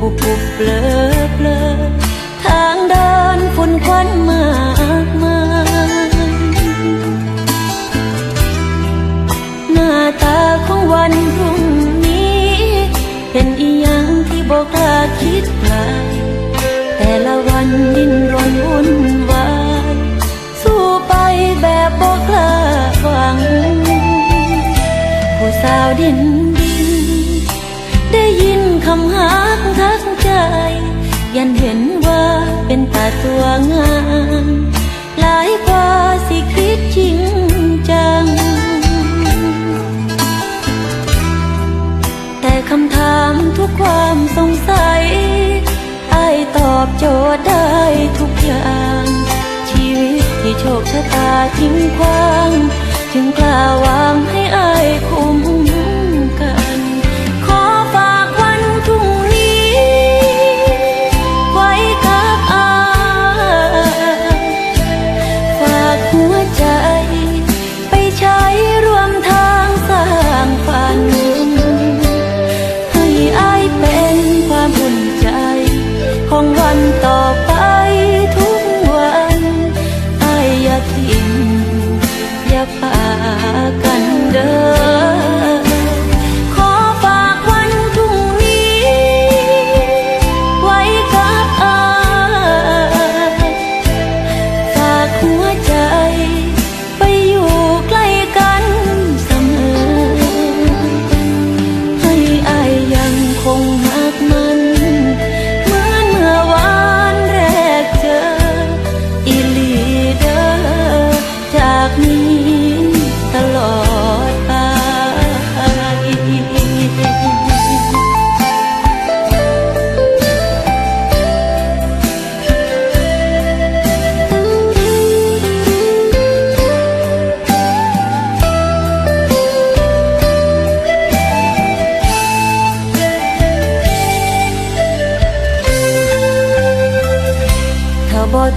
บุบเปลอเบลอทางเดินฝุ่นควันมากมายหน้าตาของวันพรุ่งนี้ เป็นอีหยังที่บอกกล้าคิดไกลแต่ละวันดิ้นรนวุ่นวายสู้ไปแบบบอกลาหวัง ผู้สาวดินดิน ได้ยินคำหักทักใจ ยันเห็นว่าเป็นตาตัวงามหลายกว่าสิคิดจริงจัง แต่คำถามทุกความสงสัยไอ้ตอบโจทย์ได้ทุกอย่าง ชีวิตที่โชคชะตาทิ้งขว้างจึงกล้าวา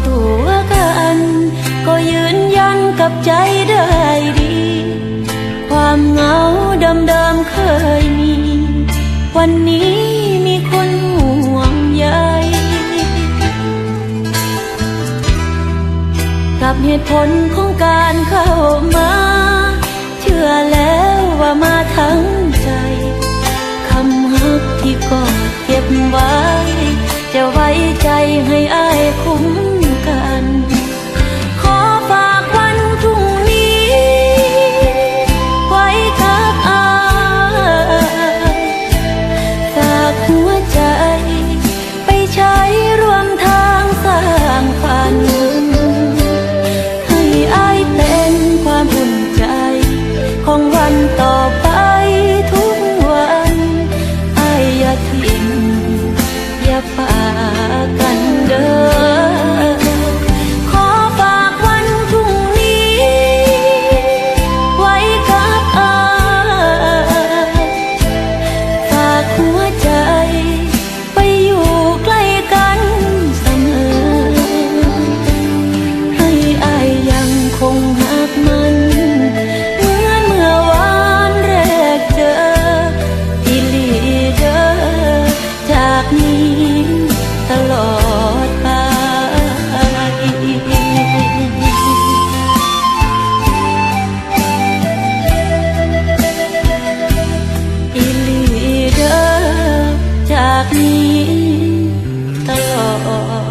ตัวกัน ก็ยืนยันกับใจได้ดี ความเหงาเดิมๆเคยมี วันนี้มีคนห่วงใยกับเหตุผลของการเข้ามา เชื่อแล้วว่ามาทั้งใจคำฮักที่กอดเก็บไว้ จะไว้ใจให้อายคุ้ม นี้ตลอด